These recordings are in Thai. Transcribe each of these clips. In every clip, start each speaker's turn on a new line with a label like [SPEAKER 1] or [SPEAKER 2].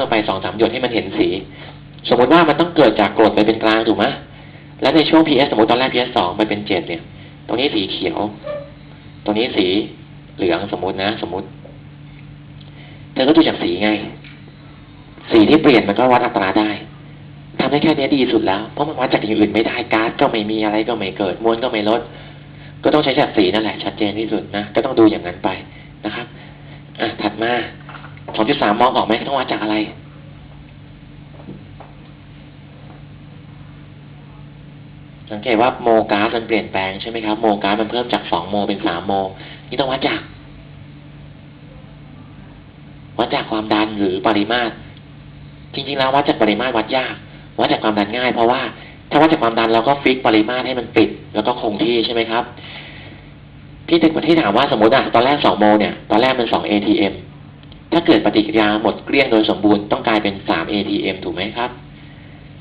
[SPEAKER 1] ลงไปสองสามหยดให้มันเห็นสี สมมติว่ามันต้องเกิดจากกรดไปเป็นกลางถูกไหมแล้วในช่วง PS สมมติตอนแรก PS สองไปเป็นเจ็ดเนี่ย ตรงนี้สีเขียว ตรงนี้สีเหลืองสมมตินะ สมมติ เธอก็ดูจากสีไง สีที่เปลี่ยนมันก็วัดอัตราได้ทำได้แค่เนี้ยดีสุดแล้ว เพราะมันวัดจากอย่างอื่นไม่ได้ก๊าซก็ไม่มีอะไรก็ไม่เกิดมวลก็ไม่ลด ก็ต้องใช้จากสีนั่นแหละ ชัดเจนที่สุดนะ ก็ต้องดูอย่างนั้นไปนะครับ อะ ถัดมา สองจุดสามมองออกไหมต้องวัดจากอะไร สังเกตว่าโมกาซมันเปลี่ยนแปลงใช่ไหมครับ โมกาซมันเพิ่มจากสองโมเป็นสามโม นี่ต้องวัดจาก วัดจากความดันหรือปริมาตร จริงๆแล้ววัดจากปริมาตรวัดยาก วัดจากความดันง่าย เพราะว่าถ้าวัดจากความดันเราก็ฟิกปริมาตรให้มันติด แล้วก็คงที่ใช่ไหมครับพี่ตึกที่ถามว่าสมมติอะตอนแรกสองโมเนี่ย ตอนแรกมันสอง ATM ถ้าเกิดปฏิกิริยาหมดเกลี้ยงโดยสมบูรณ์ต้องกลายเป็นสาม ATM ถูกไหมครับ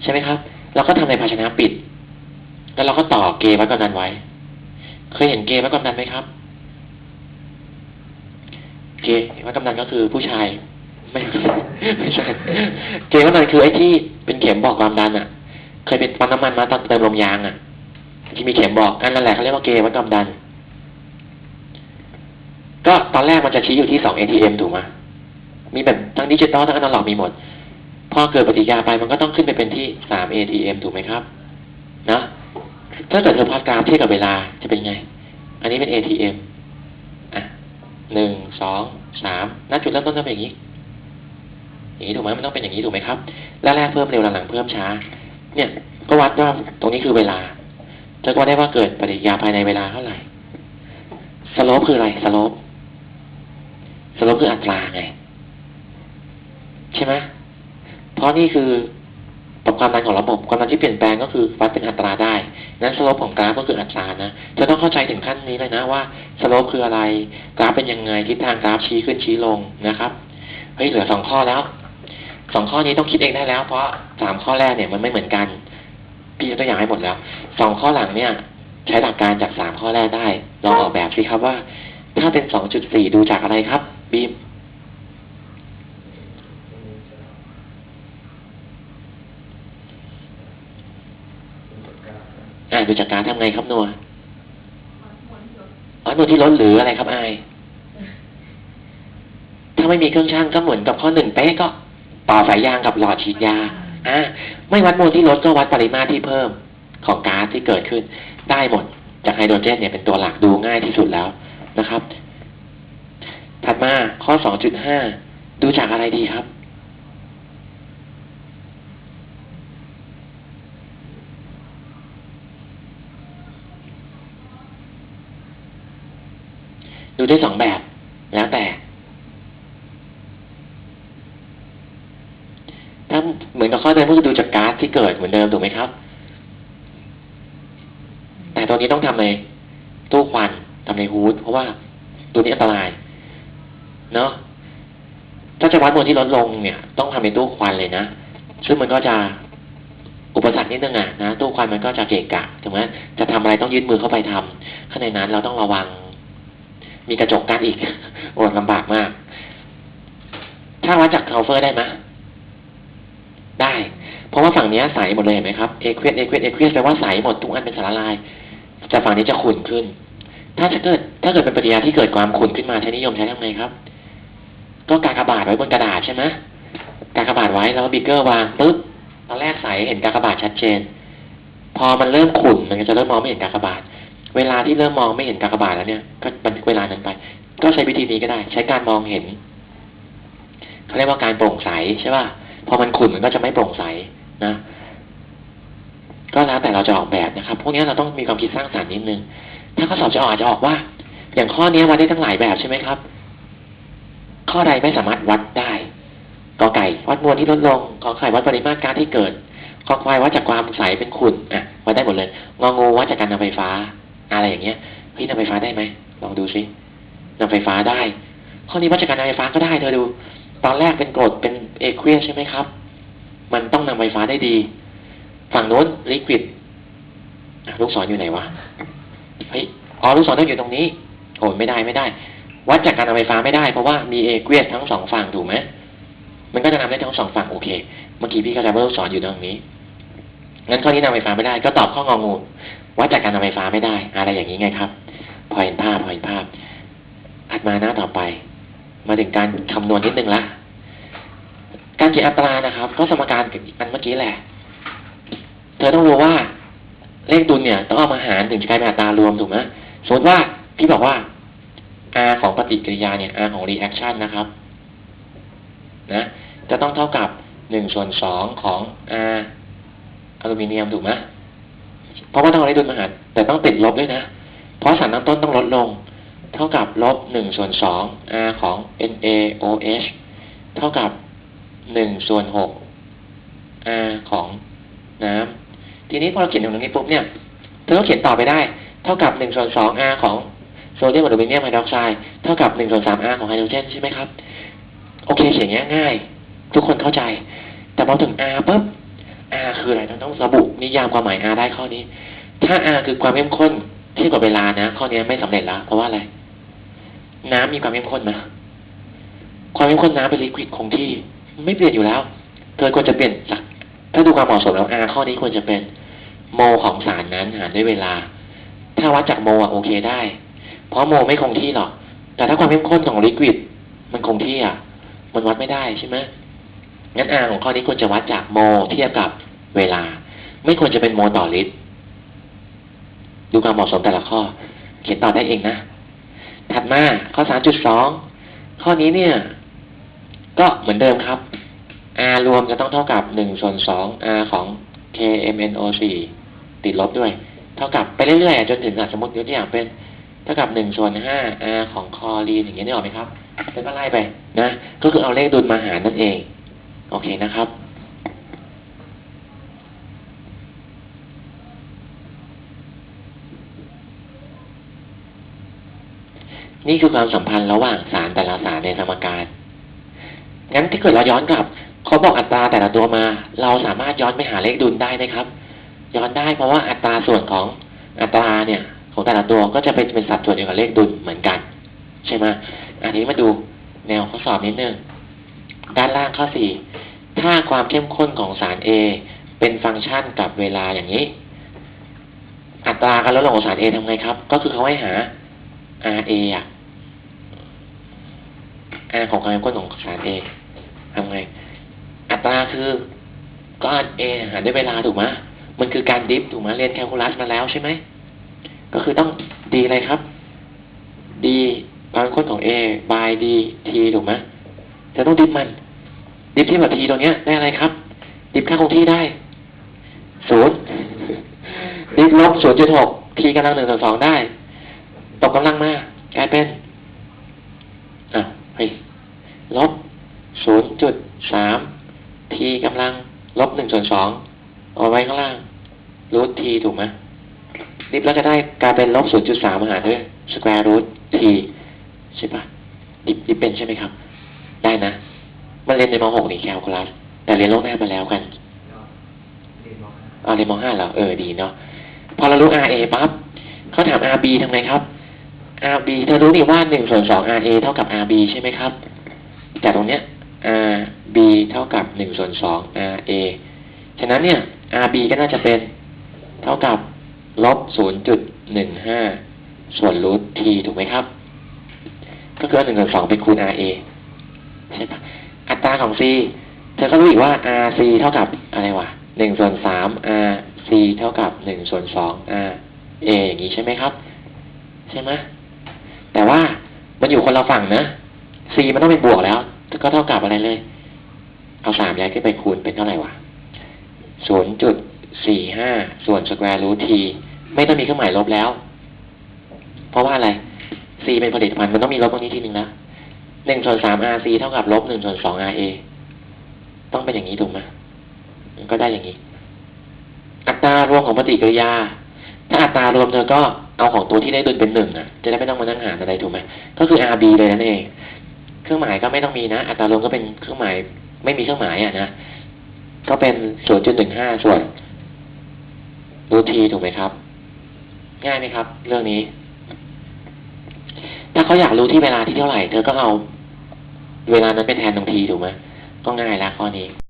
[SPEAKER 1] ใช่ไหมครับ เราก็ทำในภาชนะปิด แล้วเราก็ต่อเกวัดความดันไว้ เคยเห็นเกวัดความดันไหมครับ เกวัดความดันก็คือผู้ชาย ไม่ไม่ใช่เกวัดความดันคือไอ้ที่เป็นเข็มบอกความดันอะ เคยเป็นปั๊มน้ำมันมาตอนเติมลมยางอะที่มีเข็มบอกอันนั่นแหละเขาเรียกว่าเกวัดความดัน ก็ตอนแรกมันจะชี้อยู่ที่สอง ATM ถูกไหม มีแบบทั้งดิจิตอลทั้งอนาล็อกมีหมด พอเกิดปฏิกิริยาไปมันก็ต้องขึ้นไปเป็นที่สาม ATM ถูกไหมครับ นะถ้าเกิดเธอพอดกราฟเทียบกับเวลาจะเป็นไง อันนี้เป็น ATM อะหนึ่งสองสามณจุดเริ่มต้นต้องเป็นอย่างนี้ อย่างนี้ถูกไหมมันต้องเป็นอย่างนี้ถูกไหมครับแล้วแรกเพิ่มเร็วหลังๆเพิ่มช้า เนี่ยก็วัดว่าตรงนี้คือเวลาเธอก็วัดได้ว่าเกิดปฏิกิริยาภายในเวลาเท่าไหร่สโลปคืออะไรสโลปสโลปคืออัตราไง ใช่ไหมเพราะนี่คือความดันของระบบความดันที่เปลี่ยนแปลงก็คือวัดเป็นอัตราได้ นั้นสโลปของกราฟก็คืออัตรานะ จะต้องเข้าใจถึงขั้นนี้เลยนะว่าสโลปคืออะไร กราฟเป็นยังไง ทิศทางกราฟชี้ขึ้นชี้ลงนะครับ เฮ้ยเหลือสองข้อแล้ว สองข้อนี้ต้องคิดเองได้แล้ว เพราะสามข้อแรกเนี่ยมันไม่เหมือนกัน พี่ตัวอย่างให้หมดแล้ว สองข้อหลังเนี่ย ใช้หลักการจากสามข้อแรกได้ ลองออกแบบสิครับว่า ถ้าเป็นสองจุดสี่ดูจากอะไรครับ บีม อ่าดูจากการทำไงครับนัวอ๋อนัวที่รถหรืออะไรครับอาย ถ้าไม่มีเครื่องช่างก็เหมือนกับข้อหนึ่งเป๊ะก็ต่อสายยางกับหลอดฉีดยาอ่าไม่วัดมวลที่ลดก็วัดปริมาตรที่เพิ่มของก๊าซที่เกิดขึ้น ได้หมดจากไฮโดรเจนเนี่ยเป็นตัวหลักดูง่ายที่สุดแล้วนะครับ ถัดมาข้อสองจุดห้าดูจากอะไรดีครับ ดูได้สองแบบ แล้วแต่ ถ้าเหมือนกับข้อเดิมก็คือดูจากก๊าซที่เกิดเหมือนเดิมถูกไหมครับ แต่ตัวนี้ต้องทำในตู้ควันทำในฮูดเพราะว่าตัวนี้อันตราย เนาะถ้าจะวัดมวลที่ลดลงเนี่ย ต้องทำในตู้ควันเลยนะซึ่งมันก็จะอุปสรรคนิดนึงอะนะตู้ควันมันก็จะเกะกะถูกไหมจะทำอะไรต้องยืดมือเข้าไปทำข้างในนั้นเราต้องระวัง มีกระจกกั้นอีก โอ้ลำบากมาก ถ้าวัดจากเคาเฟอร์ได้ไหมได้ เพราะว่าฝั่งนี้ใสหมดเลยเห็นไหมครับเอเควสเอเควสเอเควสแปลว่าใสหมดทุกอันเป็นสารละลาย แต่ฝั่งนี้จะขุ่นขึ้น ถ้าจะเกิด ถ้าเกิดเป็นปฏิกิริยาที่เกิดความขุ่นขึ้นมาใช้นิยมใช้ทำไงครับ ก็กากบาทไว้บนกระดาษใช่ไหมกากบาทไว้แล้วบิ๊กเกอร์วางปุ๊บตอนแรกใสเห็นกากบาทชัดเจน พอมันเริ่มขุ่นมันก็จะเริ่มมองไม่เห็นกากบาท เวลาที่เริ่มมองไม่เห็นกากบาทแล้วเนี่ย ก็บันทึกเวลานั้นไป ก็ใช้วิธีนี้ก็ได้ ใช้การมองเห็นเขาเรียกว่าการโปร่งใสใช่ป่ะพอมันขุ่นมันก็จะไม่โปร่งใสนะ ก็แล้วแต่เราจะออกแบบนะครับ พวกนี้เราต้องมีความคิดสร้างสรรค์นิดนึง ถ้าข้อสอบจะออกอาจจะออกว่า อย่างข้อนี้วัดได้ทั้งหลายแบบใช่ไหมครับ ข้อใดไม่สามารถวัดได้กอไก่ วัดมวลที่ลดลงขอไข่วัดปริมาตรก๊าซที่เกิดขอควายวัดจากความใสเป็นขุ่นอะวัดได้หมดเลยงองูวัดจากการนำไฟฟ้า อะไรอย่างเงี้ยเฮ้ยนำไฟฟ้าได้ไหมลองดูซินำไฟฟ้าได้ ข้อนี้วัดจาการนำไฟฟ้าก็ได้เธอดู ตอนแรกเป็นกรดเป็นเอเควสใช่ไหมครับ มันต้องนำไฟฟ้าได้ดี ฝั่งโน้นลิควิดลูกศรอยู่ไหนวะเฮ้ยอ๋อลูกศรต้องอยู่ตรงนี้โอ้ยไม่ได้ไม่ได้ วัดจากการนำไฟฟ้าไม่ได้เพราะว่ามีเอเควสทั้งสองฝั่งถูกไหมมันก็จะนำได้ทั้งสองฝั่งโอเค เมื่อกี้พี่เข้าใจว่าลูกศรอยู่ตรงนี้งั้นข้อนี้นำไฟฟ้าไม่ได้ก็ตอบข้ององู วัดจากการนำไฟฟ้าไม่ได้ อะไรอย่างนี้ไงครับ พอเห็นภาพพอเห็นภาพอัดมาหน้าต่อไป มาถึงการคำนวณนิดนึงละ การเขียนอัตรานะครับ ก็สมการกับอันเมื่อกี้แหละ เธอต้องรู้ว่า เลขดุลเนี่ยต้องเอามาหารถึงจะกลายเป็นอัตรารวมถูกไหมสมมติว่าพี่บอกว่า r ของปฏิกิริยาเนี่ย r ของ reaction นะครับ นะจะต้องเท่ากับหนึ่งส่วนสองของ r อลูมิเนียมถูกไหม เพราะว่าต้องเอาเลขดุลมาหารแต่ต้องติดลบด้วยนะ เพราะสารตั้งต้นต้องลดลง เท่ากับลบหนึ่งส่วนสอง r ของ NaOH เท่ากับหนึ่งส่วนหก r ของน้ำทีนี้พอเราเขียนตรงนี้ปุ๊บเนี่ยเธอก็เขียนต่อไปได้ เท่ากับหนึ่งส่วนสอง r ของโซเดียมอลูมิเนียมไฮดรอกไซด์เท่ากับหนึ่งส่วนสาม r ของไฮโดรเจนใช่ไหมครับ โอเคเขียนง่ายๆทุกคนเข้าใจ แต่พอถึง r ปุ๊บ r คืออะไรต้องระบุนิยามความหมาย r ได้ข้อนี้ ถ้า r คือความเข้มข้นเทียบกับเวลานะ ข้อนี้ไม่สำเร็จและเพราะว่าอะไร น้ำมีความเข้มข้นไหมความเข้มข้นน้ำเป็นลิควิดคงที่ ไม่เปลี่ยนอยู่แล้ว เธอควรจะเปลี่ยนจากถ้าดูความเหมาะสมแล้ว R ข้อนี้ควรจะเป็นโมของสารนั้นหารด้วยเวลา ถ้าวัดจากโมอะโอเคได้ เพราะโมไม่คงที่หรอก แต่ถ้าความเข้มข้นของลิควิดมันคงที่อะ มันวัดไม่ได้ใช่ไหม งั้น R ของข้อนี้ควรจะวัดจากโมเทียบกับเวลา ไม่ควรจะเป็นโมต่อลิตร ดูความเหมาะสมแต่ละข้อ เขียนต่อได้เองนะ ถัดมาข้อสาจุดสองข้อนี้เนี่ย ก็เหมือนเดิมครับ R รวมจะต้องเท่ากับหนึ่งส่วนสอง R ของ KMNO4 ติดลบด้วย เท่ากับไปเรื่อยๆจนถึงสมมติยกตัวอย่างเป็นเท่ากับหนึ่งส่วนห้า R ของคอรีนอย่างเงี้ยนึกออกไหมครับแล้วก็ไล่ไปนะ ก็คือเอาเลขดุลมาหารนั่นเอง โอเคนะครับ นี่คือความสัมพันธ์ระหว่างสารแต่ละสารในสมการ งั้นถ้าเกิดเราย้อนกลับเขาบอกอัตราแต่ละตัวมา เราสามารถย้อนไปหาเลขดุลได้ไหมครับ ย้อนได้เพราะว่าอัตราส่วนของอัตราเนี่ย ของแต่ละตัวก็จะเป็นเป็นสัดส่วนเดียวกับเลขดุลเหมือนกัน ใช่ไหมอันนี้มาดูแนวข้อสอบนิดนึง ด้านล่างข้อสี่ถ้าความเข้มข้นของสาร A เป็นฟังก์ชันกับเวลาอย่างนี้ อัตราการลดลงของสาร A ทำไงครับ ก็คือเขาให้หา RA อะ R ของความเข้มข้นของสาร A ทำไง อัตราคือก็เอหารด้วยเวลาถูกไหมมันคือการดิฟถูกไหมเรียนแคลคูลัสมาแล้วใช่ไหม ก็คือต้องดีอะไรครับดีความเข้มข้นของ A by D T ถูกไหม จะต้องดิฟมัน ดิฟที่แบบ T ตรงเนี้ยได้อะไรครับ ดิฟค่าคงที่ได้ศูนย์ดิฟลบศูนย์จุดหก T กำลังหนึ่งส่วนสองได้ ตกกำลังมากลายเป็นอะเฮ้ยลบศูนย์จุดสามทีกำลังลบหนึ่งส่วนสองเอาไว้ข้างล่างรูททีถูกไหมดิฟแล้วจะได้กลายเป็นลบศูนย์จุดสามหารด้วยสแควร์รูททีใช่ปะดิฟดิฟเป็นใช่ไหมครับ ได้นะมันเรียนในมหกนี่แคลคูลัสแต่เรียนโลกหน้ามาแล้วกันเอาเรียนมห้าเหรอเออดีเนาะพอเรารู้ RA ปั๊บเขาถาม RB ทำไงครับ RB เธอรู้นี่ว่าหนึ่งส่วนสอง RA เท่ากับ RB ใช่ไหมครับ แต่ตรงเนี้ย RB เท่ากับหนึ่งส่วนสอง RA ฉะนั้นเนี่ย RB ก็น่าจะเป็นเท่ากับลบศูนย์จุดหนึ่งห้าส่วนรูท T ถูกไหมครับ ก็คือหนึ่งส่วนสองไปคูณ RA ใช่ปะอัตราของ C เธอก็รู้อีกว่า RC เท่ากับอะไรวะหนึ่งส่วนสาม RC เท่ากับหนึ่งส่วนสอง RA อย่างนี้ใช่ไหมครับ ใช่ไหมแต่ว่ามันอยู่คนละฝั่งนะ C มันต้องเป็นบวกแล้ว ก็เท่ากับอะไรเลย เอาสามย้ายขึ้นไปคูณเป็นเท่าไหร่วะศูนย์จุดสี่ห้าส่วนสแควร์รูททีไม่ต้องมีเครื่องหมายลบแล้ว เพราะว่าอะไร C เป็นผลิตภัณฑ์มันต้องมีลบตรงนี้ทีหนึ่งนะ หนึ่งส่วนสาม RC เท่ากับลบหนึ่งส่วนสอง RA ต้องเป็นอย่างนี้ถูกไหมก็ได้อย่างนี้ อัตรารวมของปฏิกิริยา ถ้าอัตรารวมเธอก็เอาของตัวที่ได้ดุลเป็นหนึ่งอะ จะได้ไม่ต้องมานั่งหารอะไรถูกไหมก็คือ RB เลยนั่นเอง เครื่องหมายก็ไม่ต้องมีนะ อัตรารวมก็เป็นเครื่องหมาย ไม่มีเครื่องหมายอะนะ ก็เป็นศูนย์จุดหนึ่งห้าส่วนรูทีถูกไหมครับ ง่ายไหมครับ เรื่องนี้ ถ้าเขาอยากรู้ที่เวลาที่เท่าไหร่ เธอก็เอา เวลานั้นเป็นแทนตรงทีถูกไหมก็ง่ายแล้วข้อนี้